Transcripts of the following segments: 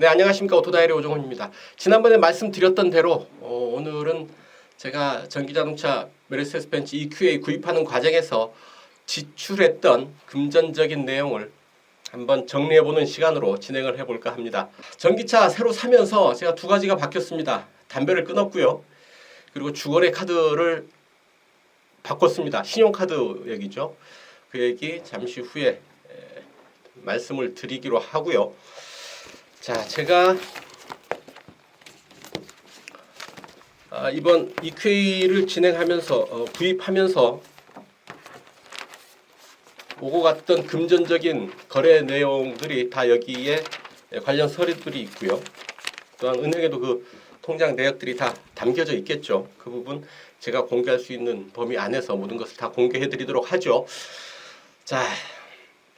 네 안녕하십니까 오토다이리 오종훈입니다. 지난번에 말씀드렸던 대로 어, 오늘은 제가 전기자동차 메르세데스 벤츠 EQA 구입하는 과정에서 지출했던 금전적인 내용을 한번 정리해보는 시간으로 진행을 해볼까 합니다. 전기차 새로 사면서 제가 두 가지가 바뀌었습니다. 담배를 끊었고요. 그리고 주거래 카드를 바꿨습니다. 신용카드 얘기죠. 그 얘기 잠시 후에 에, 말씀을 드리기로 하고요. 자, 제가 아, 이번 EQ를 진행하면서 어, 구입하면서 오고 갔던 금전적인 거래 내용들이 다 여기에 관련 서류들이 있고요. 또한 은행에도 그 통장 내역들이 다 담겨져 있겠죠. 그 부분 제가 공개할 수 있는 범위 안에서 모든 것을 다 공개해 드리도록 하죠. 자,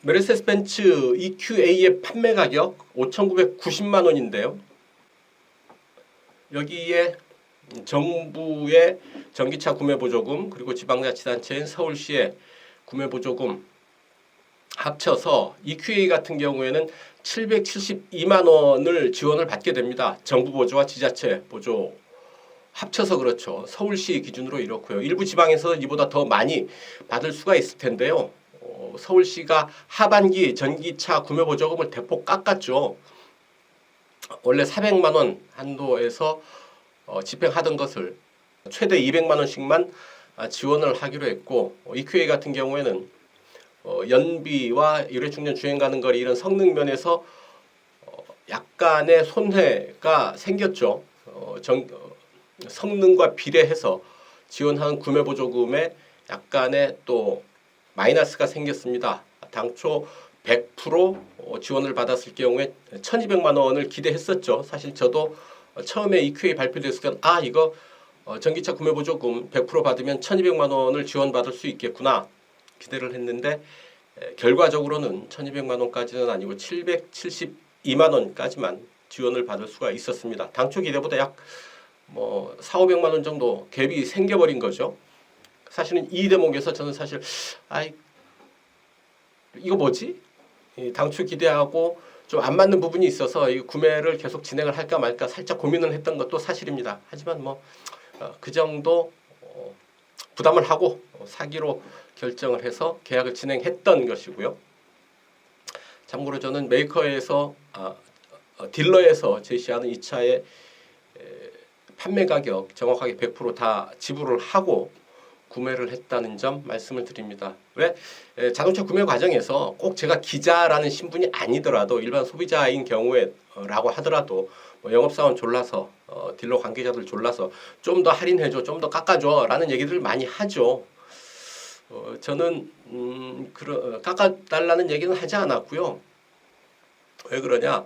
메르세스 벤츠 EQA의 판매 가격 5,990만 원인데요. 여기에 정부의 전기차 구매 보조금 그리고 지방자치단체인 서울시의 구매 보조금 합쳐서 EQA 같은 경우에는 772만 원을 지원을 받게 됩니다. 정부 보조와 지자체 보조 합쳐서 그렇죠. 서울시 기준으로 이렇고요. 일부 지방에서 이보다 더 많이 받을 수가 있을 텐데요. 어, 서울시가 하반기 전기차 구매 보조금을 대폭 깎았죠. 원래 400만 원 한도에서 어, 집행하던 것을 최대 200만 원씩만 아, 지원을 하기로 했고 어, EQA 같은 경우에는 어, 연비와 일회충전 주행 가는 거리 이런 성능 면에서 어, 약간의 손해가 생겼죠. 어, 정, 어, 성능과 비례해서 지원하는 구매 보조금에 약간의 또 마이너스가 생겼습니다. 당초 100% 어, 지원을 받았을 경우에 1,200만 원을 기대했었죠. 사실 저도 어, 처음에 EQA 발표됐을 때 아 이거 어, 전기차 구매 보조금 100% 받으면 1,200만 원을 지원받을 수 있겠구나 기대를 했는데 에, 결과적으로는 1,200만 원까지는 아니고 772만 원까지만 지원을 받을 수가 있었습니다. 당초 기대보다 약 뭐 4, 500만 원 정도 갭이 생겨버린 거죠. 사실은 이 대목에서 저는 사실 아이 이거 뭐지? 이 당초 기대하고 좀 안 맞는 부분이 있어서 이 구매를 계속 진행을 할까 말까 살짝 고민을 했던 것도 사실입니다. 하지만 뭐 그 정도 어, 부담을 하고 어, 사기로 결정을 해서 계약을 진행했던 것이고요. 참고로 저는 메이커에서 아, 어, 딜러에서 제시하는 이 차의 에, 판매 가격 정확하게 100%다 지불을 하고 구매를 했다는 점 말씀을 드립니다. 왜 에, 자동차 구매 과정에서 꼭 제가 기자라는 신분이 아니더라도 일반 소비자인 경우에라고 하더라도 뭐 영업사원 졸라서 어, 딜러 관계자들 졸라서 좀 더 할인해줘, 좀 더 깎아줘라는 얘기들을 많이 하죠. 어, 저는 음, 그러, 어, 깎아달라는 얘기는 하지 않았고요. 왜 그러냐?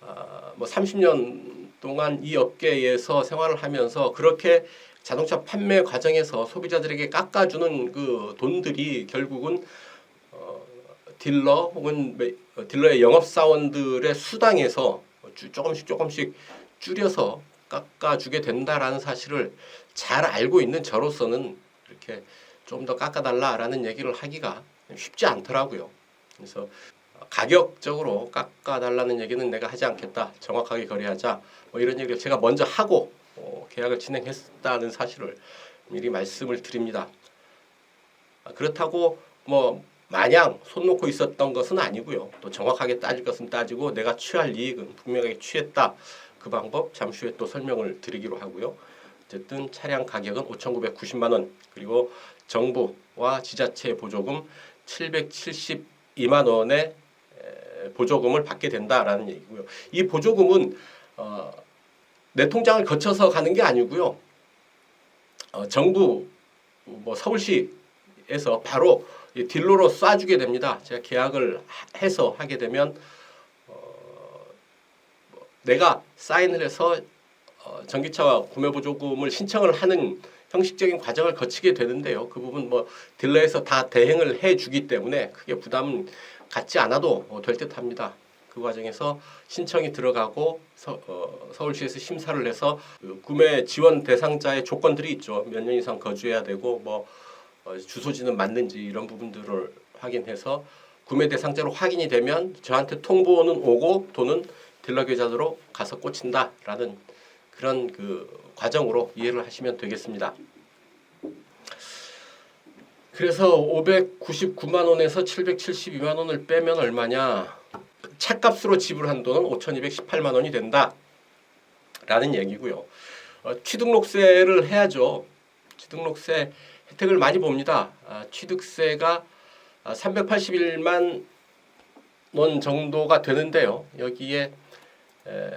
아, 뭐 30년 동안 이 업계에서 생활을 하면서 그렇게 자동차 판매 과정에서 소비자들에게 깎아주는 그 돈들이 결국은 어, 딜러 혹은 메- 어, 딜러의 영업사원들의 수당에서 주- 조금씩 조금씩 줄여서 깎아주게 된다라는 사실을 잘 알고 있는 저로서는 이렇게 좀 더 깎아달라라는 얘기를 하기가 쉽지 않더라고요. 그래서 가격적으로 깎아달라는 얘기는 내가 하지 않겠다. 정확하게 거래하자. 뭐 이런 얘기를 제가 먼저 하고 어, 계약을 진행했다는 사실을 미리 말씀을 드립니다. 아, 그렇다고 뭐 마냥 손 놓고 있었던 것은 아니고요. 또 정확하게 따질 것은 따지고 내가 취할 이익은 분명하게 취했다. 그 방법 잠시 후에 또 설명을 드리기로 하고요. 어쨌든 차량 가격은 5,990만 원 그리고 정부와 지자체 보조금 772만 원의 에, 보조금을 받게 된다라는 얘기고요. 이 보조금은 어, 내 통장을 거쳐서 가는 게 아니고요. 어, 정부 뭐 서울시에서 바로 이 딜러로 쏴주게 됩니다. 제가 계약을 하- 해서 하게 되면 어, 뭐 내가 사인을 해서 어, 전기차 구매 보조금을 신청을 하는 형식적인 과정을 거치게 되는데요. 그 부분 뭐 딜러에서 다 대행을 해주기 때문에 크게 부담 갖지 않아도 어, 될 듯합니다. 그 과정에서 신청이 들어가고 서, 어, 서울시에서 심사를 해서 그 구매 지원 대상자의 조건들이 있죠. 몇 년 이상 거주해야 되고 뭐 어, 주소지는 맞는지 이런 부분들을 확인해서 구매 대상자로 확인이 되면 저한테 통보는 오고 돈은 딜러 계좌로 가서 꽂힌다라는 그런 그 과정으로 이해를 하시면 되겠습니다. 그래서 599만 원에서 772만 원을 빼면 얼마냐? 차값으로 지불한 돈은 5,218만 원이 된다. 라는 얘기고요. 어, 취등록세를 해야죠. 취등록세 혜택을 많이 봅니다. 아, 취득세가 아, 381만 원 정도가 되는데요. 여기에 에,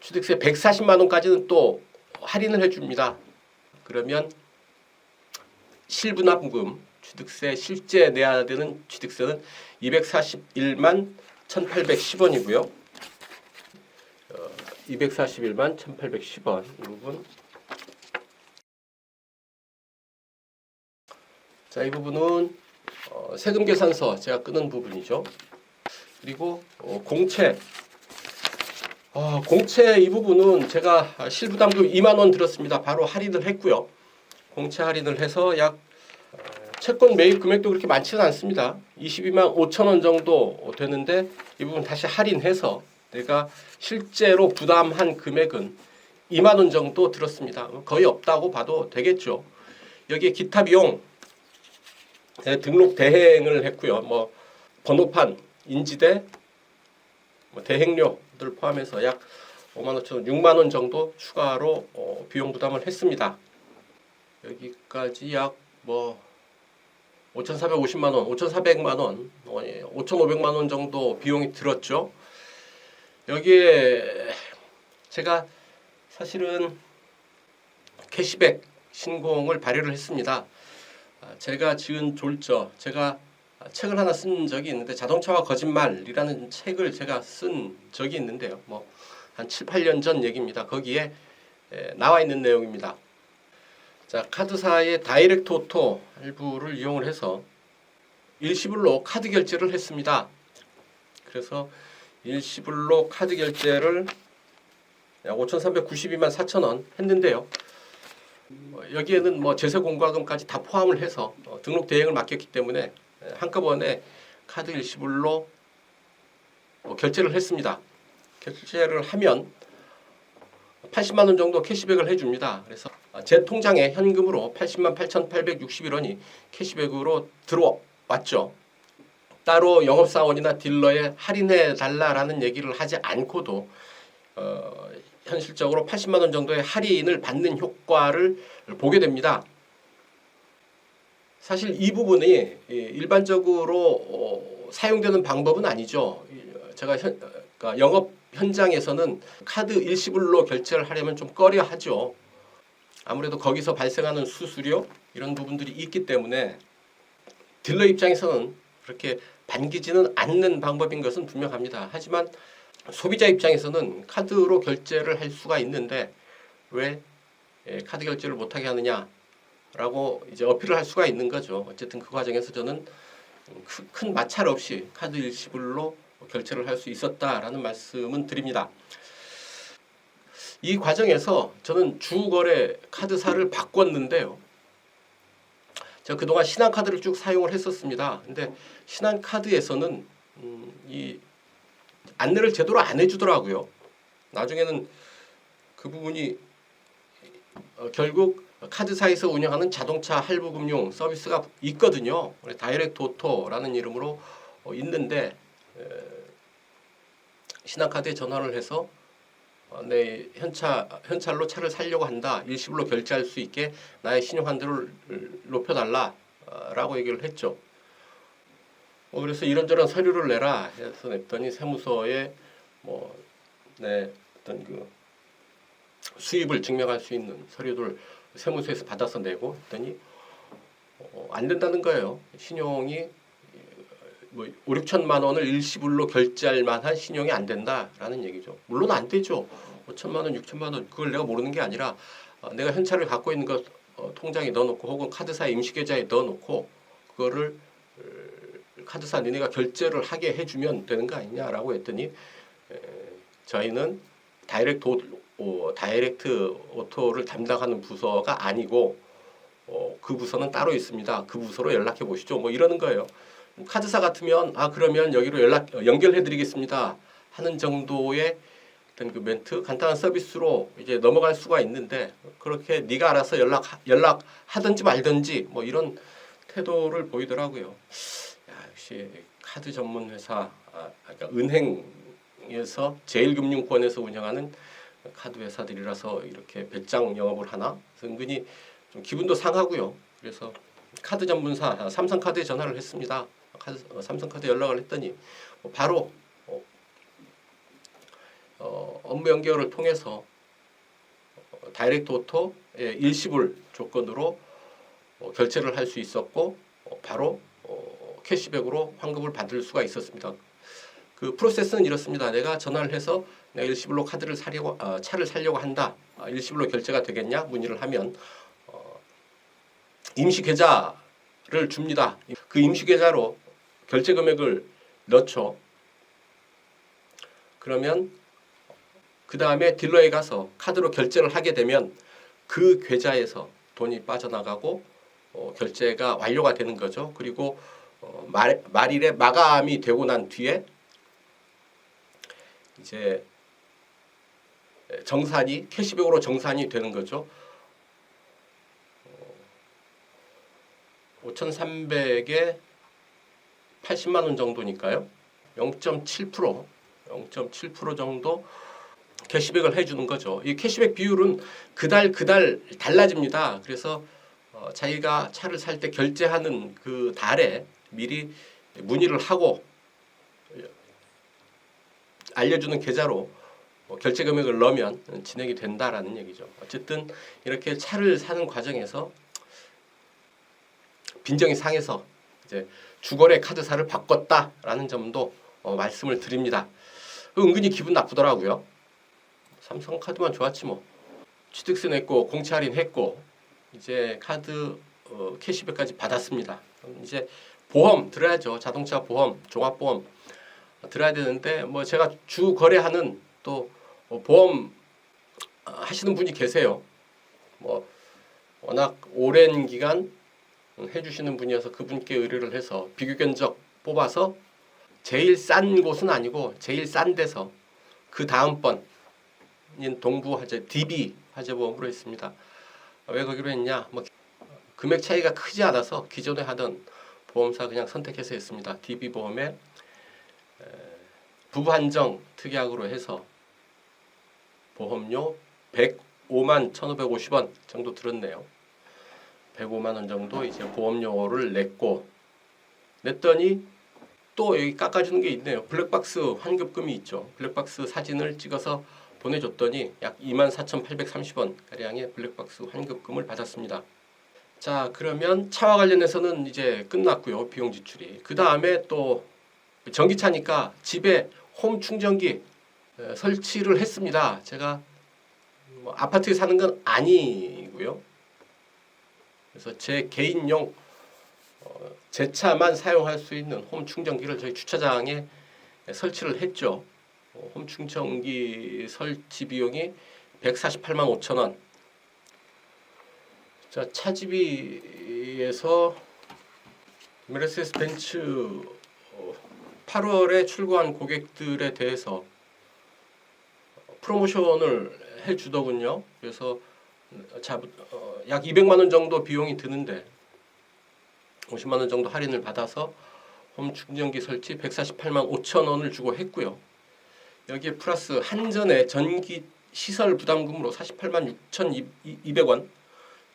취득세 140만 원까지는 또 할인을 해줍니다. 그러면 실분담금 취득세 실제 내야 되는 취득세는 241만 1,810원이고요. 어, 241만 1,810원 이 부분. 자, 이 부분은 어, 세금 계산서 제가 끄는 부분이죠. 그리고 어, 공채 어, 공채 이 부분은 제가 실부담금 2만 원 들었습니다. 바로 할인을 했고요. 공채 할인을 해서 약 어, 채권 매입 금액도 그렇게 많지는 않습니다. 22만 5천 원 정도 되는데 이 부분 다시 할인해서 내가 실제로 부담한 금액은 2만 원 정도 들었습니다. 거의 없다고 봐도 되겠죠. 여기에 기타 비용 네, 등록 대행을 했고요. 뭐 번호판, 인지대, 뭐 대행료들 포함해서 약 5만 5천 원, 6만 원 정도 추가로 어, 비용 부담을 했습니다. 여기까지 약뭐 5,450만 원, 5,400만 원, 어, 예, 5,500만 원 정도 비용이 들었죠. 여기에 제가 사실은 캐시백 신공을 발효를 했습니다. 아, 제가 지은 졸저, 제가 책을 하나 쓴 적이 있는데 자동차와 거짓말이라는 책을 제가 쓴 적이 있는데요. 뭐 한 7, 8년 전 얘기입니다. 거기에 에, 나와 있는 내용입니다. 자, 카드사의 다이렉트 오토 할부를 이용을 해서 일시불로 카드 결제를 했습니다. 그래서 일시불로 카드 결제를 약 5,392만 4천 원 했는데요. 어, 여기에는 뭐 제세 공과금까지 다 포함을 해서 어, 등록 대행을 맡겼기 때문에 에, 한꺼번에 카드 일시불로 어, 결제를 했습니다. 결제를 하면 80만 원 정도 캐시백을 해줍니다. 그래서 어, 제 통장에 현금으로 80만 8,861원이 캐시백으로 들어왔죠. 따로 영업사원이나 딜러에 할인해 달라라는 얘기를 하지 않고도 어, 현실적으로 80만 원 정도의 할인을 받는 효과를 보게 됩니다. 사실 이 부분이 이, 일반적으로 어, 사용되는 방법은 아니죠. 이, 제가 현, 그러니까 영업 현장에서는 카드 일시불로 결제를 하려면 좀 꺼려 하죠. 아무래도 거기서 발생하는 수수료 이런 부분들이 있기 때문에 딜러 입장에서는 그렇게 반기지는 않는 방법인 것은 분명합니다. 하지만 소비자 입장에서는 카드로 결제를 할 수가 있는데 왜 예, 카드 결제를 못하게 하느냐라고 이제 어필을 할 수가 있는 거죠. 어쨌든 그 과정에서 저는 크- 큰 마찰 없이 카드 일시불로 결제를 할 수 있었다라는 말씀은 드립니다. 이 과정에서 저는 주거래 카드사를 바꿨는데요. 제가 그동안 신한카드를 쭉 사용을 했었습니다. 근데 신한카드에서는 음, 이 안내를 제대로 안 해주더라고요. 나중에는 그 부분이 어, 결국 카드사에서 운영하는 자동차 할부 금융 서비스가 있거든요. 다이렉트 오토라는 이름으로 어, 있는데 에, 신한카드에 전화를 해서 어, 내 현차 현찰로 차를 살려고 한다. 일시불로 결제할 수 있게 나의 신용 한도를 높여달라라고 얘기를 했죠. 어, 그래서 이런저런 서류를 내라 해서 냈더니 세무서에 뭐내 어떤 그 수입을 증명할 수 있는 서류들 세무서에서 받아서 내고 했더니 어, 안 된다는 거예요. 신용이 뭐 5, 6천만 원을 일시불로 결제할 만한 신용이 안 된다라는 얘기죠. 물론 안 되죠. 5천만 원, 6천만 원 그걸 내가 모르는 게 아니라 어, 내가 현찰을 갖고 있는 것 어, 통장에 넣어놓고 혹은 카드사 임시계좌에 넣어놓고 그거를 어, 카드사 니네가 결제를 하게 해주면 되는 거 아니냐라고 했더니 에, 저희는 다이렉트 오, 오, 다이렉트 오토를 담당하는 부서가 아니고 어, 그 부서는 따로 있습니다. 그 부서로 연락해 보시죠. 뭐 이러는 거예요. 카드사 같으면 아 그러면 여기로 연락 어, 연결해 드리겠습니다 하는 정도의 어떤 그 멘트 간단한 서비스로 이제 넘어갈 수가 있는데 그렇게 네가 알아서 연락 연락 하든지 말든지 뭐 이런 태도를 보이더라고요. 야, 역시 카드 전문 회사 아, 그러니까 은행에서 제일금융권에서 운영하는 카드 회사들이라서 이렇게 배짱 영업을 하나 은근히 좀 기분도 상하고요. 그래서 카드 전문사 아, 삼성카드에 전화를 했습니다. 카드, 어, 삼성카드 연락을 했더니 뭐 바로 어, 어, 업무 연결을 통해서 어, 다이렉트 오토 예, 일시불 조건으로 어, 결제를 할 수 있었고 어, 바로 어, 캐시백으로 환급을 받을 수가 있었습니다. 그 프로세스는 이렇습니다. 내가 전화를 해서 내가 일시불로 카드를 사려고 어, 차를 사려고 한다. 아, 일시불로 결제가 되겠냐 문의를 하면 어, 임시 계좌를 줍니다. 그 임시 계좌로 결제 금액을 넣죠. 그러면 그 다음에 딜러에 가서 카드로 결제를 하게 되면 그 계좌에서 돈이 빠져나가고 어, 결제가 완료가 되는 거죠. 그리고 어, 말, 말일에 마감이 되고 난 뒤에 이제 정산이 캐시백으로 정산이 되는 거죠. 5,300에 80만 원 정도니까요. 0.7% 0.7% 정도 캐시백을 해주는 거죠. 이 캐시백 비율은 그달 그달 달라집니다. 그래서 어, 자기가 차를 살 때 결제하는 그 달에 미리 문의를 하고 알려주는 계좌로 어, 결제 금액을 넣으면 진행이 된다라는 얘기죠. 어쨌든 이렇게 차를 사는 과정에서 빈정이 상해서 이제 주거래 카드사를 바꿨다라는 점도 어, 말씀을 드립니다. 은근히 기분 나쁘더라고요. 삼성 카드만 좋았지 뭐. 취득세 냈고 공채 할인 했고 이제 카드 어, 캐시백까지 받았습니다. 이제 보험 들어야죠. 자동차 보험, 종합보험 들어야 되는데 뭐 제가 주 거래하는 또 어, 보험 하시는 분이 계세요. 뭐 워낙 오랜 기간 해주시는 분이어서 그분께 의뢰를 해서 비교 견적 뽑아서 제일 싼 곳은 아니고 제일 싼 데서 그 다음번인 동부 화재 DB 화재보험으로 했습니다. 왜 거기로 했냐? 뭐 금액 차이가 크지 않아서 기존에 하던 보험사 그냥 선택해서 했습니다. DB 보험에 부부 한정 특약으로 해서 보험료 105만 1,550원 정도 들었네요. 105만 원 정도 이제 보험료를 냈고 냈더니 또 여기 깎아주는 게 있네요. 블랙박스 환급금이 있죠. 블랙박스 사진을 찍어서 보내줬더니 약 24,830원 가량의 블랙박스 환급금을 받았습니다. 자 그러면 차와 관련해서는 이제 끝났고요. 비용 지출이. 그 다음에 또 전기차니까 집에 홈 충전기 에, 설치를 했습니다. 제가 뭐 아파트에 사는 건 아니고요. 그래서 제 개인용 어, 제 차만 사용할 수 있는 홈 충전기를 저희 주차장에 설치를 했죠. 어, 홈 충전기 설치 비용이 148만 5천 원. 자 차지비에서 메르세스 벤츠 8월에 출고한 고객들에 대해서 프로모션을 해주더군요. 그래서 자, 어, 약 200만 원 정도 비용이 드는데 50만 원 정도 할인을 받아서 홈 충전기 설치 148만 5천 원을 주고 했고요. 여기에 플러스 한전의 전기 시설 부담금으로 48만 6,200원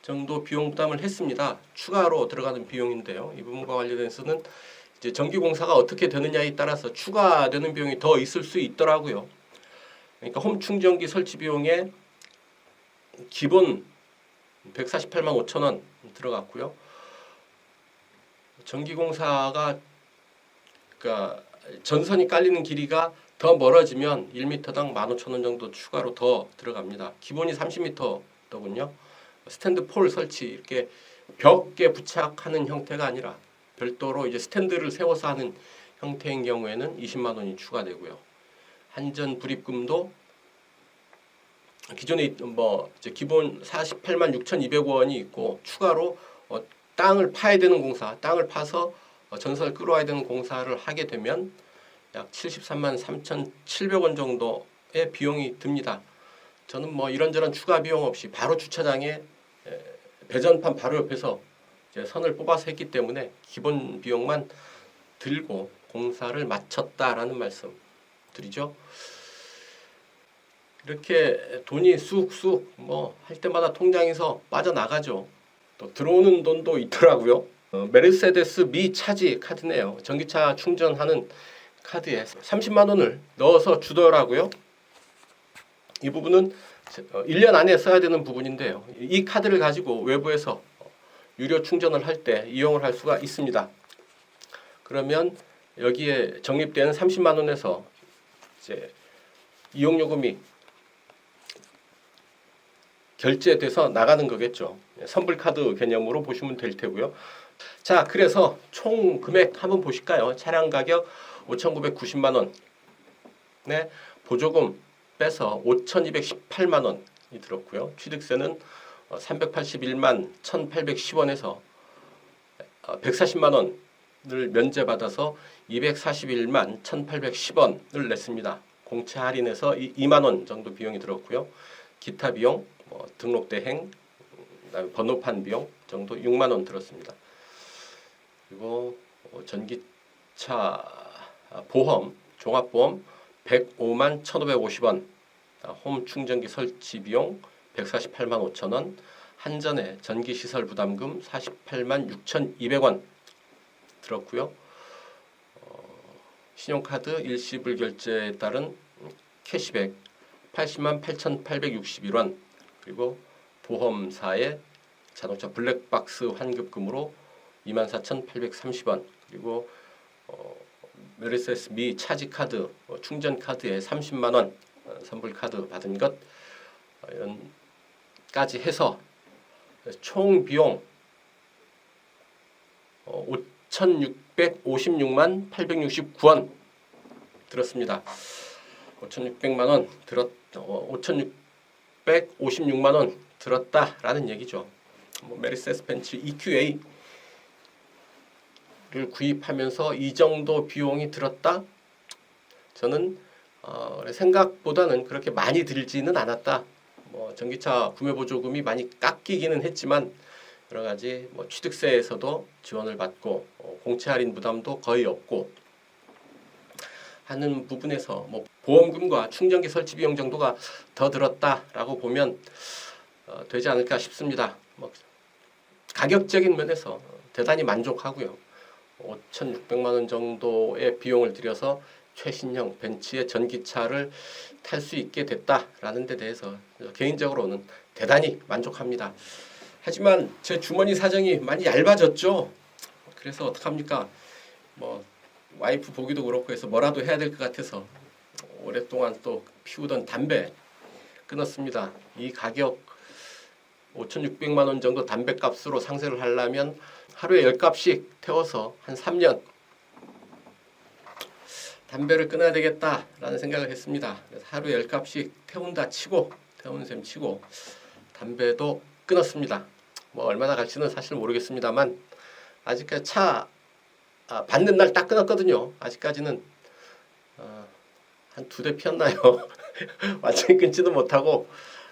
정도 비용 부담을 했습니다. 추가로 들어가는 비용인데요. 이 부분과 관련해서는 이제 전기 공사가 어떻게 되느냐에 따라서 추가되는 비용이 더 있을 수 있더라고요. 그러니까 홈 충전기 설치 비용에 기본 148만 5천 원 들어갔고요. 전기공사가 그러니까 전선이 깔리는 길이가 더 멀어지면 1m당 15,000원 정도 추가로 더 들어갑니다. 기본이 30m더군요. 스탠드 폴 설치 이렇게 벽에 부착하는 형태가 아니라 별도로 이제 스탠드를 세워서 하는 형태인 경우에는 20만 원이 추가되고요. 한전 불입금도 기존에 뭐 이제 기본 48만 6,200원이 있고 추가로 어, 땅을 파야 되는 공사, 땅을 파서 어, 전선을 끌어와야 되는 공사를 하게 되면 약 73만 3,700원 정도 비용이 듭니다. 저는 뭐 이런저런 추가 비용 없이 바로 주차장에 에, 배전판 바로 옆에서 선을 뽑아서 했기 때문에 기본 비용만 들고 공사를 마쳤다라는 말씀 드리죠. 이렇게 돈이 쑥쑥 뭐 할 때마다 통장에서 빠져나가죠. 또 들어오는 돈도 있더라고요. 어, 메르세데스 미 차지 카드네요. 전기차 충전하는 카드에 30만 원을 넣어서 주더라고요. 이 부분은 어, 1년 안에 써야 되는 부분인데요. 이 카드를 가지고 외부에서 유료 충전을 할 때 이용을 할 수가 있습니다. 그러면 여기에 적립되는 30만 원에서 이제 이용 요금이 결제돼서 나가는 거겠죠. 선불 카드 개념으로 보시면 될 테고요. 자, 그래서 총 금액 한번 보실까요? 차량 가격 5,990만 원. 네. 보조금 빼서 5,218만 원이 들었고요. 취득세는 381만 1,810원에서 140만 원을 면제받아서 241만 1,810원을 냈습니다. 공채 할인해서 2만 원 정도 비용이 들었고요. 기타 비용, 뭐 등록 대행, 그다음에 번호판 비용 정도 6만 원 들었습니다. 그리고 어, 전기차 보험, 종합보험 105만 1,550원, 아, 홈 충전기 설치 비용 148만 5천 원, 한전의 전기 시설 부담금 48만 6,200원 들었고요. 어, 신용카드 일시불 결제에 따른 캐시백 80만 8,861원 그리고 보험사의 자동차 블랙박스 환급금으로 24,830원 그리고 어, 메르세스 미 차지 카드 어, 충전 카드에 30만 원 어, 선불 카드 받은 것 어, 이런까지 해서 총 비용 어, 5,656만 869원 들었습니다. 5,600만 원 들었 어, 5,656만 원 들었다라는 얘기죠. 뭐 메르세스 벤츠 EQA 를 구입하면서 이 정도 비용이 들었다. 저는 어, 생각보다는 그렇게 많이 들지는 않았다. 뭐 전기차 구매 보조금이 많이 깎이기는 했지만 여러 가지 뭐 취득세에서도 지원을 받고 어, 공채 할인 부담도 거의 없고 하는 부분에서 뭐 보험금과 충전기 설치 비용 정도가 더 들었다라고 보면 어, 되지 않을까 싶습니다. 뭐 가격적인 면에서 대단히 만족하고요. 5,600만 원 정도의 비용을 들여서 최신형 벤츠의 전기차를 탈 수 있게 됐다라는 데 대해서 개인적으로는 대단히 만족합니다. 하지만 제 주머니 사정이 많이 얇아졌죠. 그래서 어떡합니까? 뭐 와이프 보기도 그렇고 해서 뭐라도 해야 될 것 같아서 오랫동안 또 피우던 담배 끊었습니다. 이 가격 5,600만 원 정도 담배 값으로 상세를 하려면 하루에 10값씩 태워서 한 3년 담배를 끊어야 되겠다라는 생각을 했습니다. 하루에 10값씩 태운다 치고 태우는 셈 치고 담배도 끊었습니다. 뭐 얼마나 갈지는 사실 모르겠습니다만 아직까지 차 아, 받는 날 딱 끊었거든요. 아직까지는 어, 한두대 피었나요? 완전히 끊지도 못하고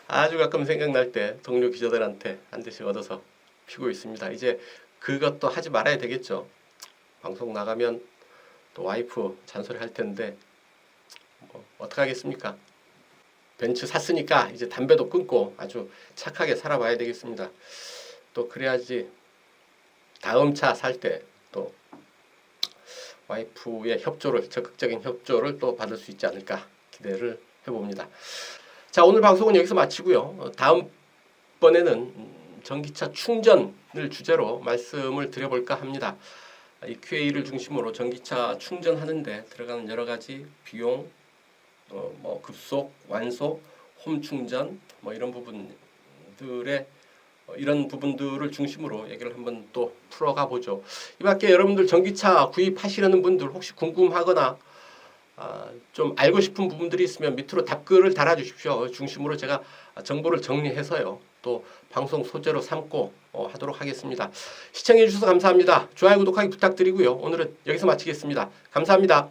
아주 가끔 생각날 때 동료 기자들한테 한 대씩 얻어서 피고 있습니다. 이제 그것도 하지 말아야 되겠죠. 방송 나가면 또 와이프 잔소리 할 텐데 뭐 어떻게 하겠습니까? 벤츠 샀으니까 이제 담배도 끊고 아주 착하게 살아봐야 되겠습니다. 또 그래야지 다음 차 살 때또 와이프의 협조를 적극적인 협조를 또 받을 수 있지 않을까 기대를 해봅니다. 자 오늘 방송은 여기서 마치고요. 어, 다음 번에는 전기차 충전을 주제로 말씀을 드려볼까 합니다. 이 QA를 중심으로 전기차 충전하는데 들어가는 여러 가지 비용, 어, 뭐 급속, 완속, 홈 충전 뭐 이런 부분들의 어, 이런 부분들을 중심으로 얘기를 한번 또 풀어가 보죠. 이밖에 여러분들 전기차 구입하시려는 분들 혹시 궁금하거나 아, 좀 알고 싶은 부분들이 있으면 밑으로 답글을 달아주십시오. 중심으로 제가 정보를 정리해서요. 또 방송 소재로 삼고 어, 하도록 하겠습니다. 시청해 주셔서 감사합니다. 좋아요, 구독하기 부탁드리고요. 오늘은 여기서 마치겠습니다. 감사합니다.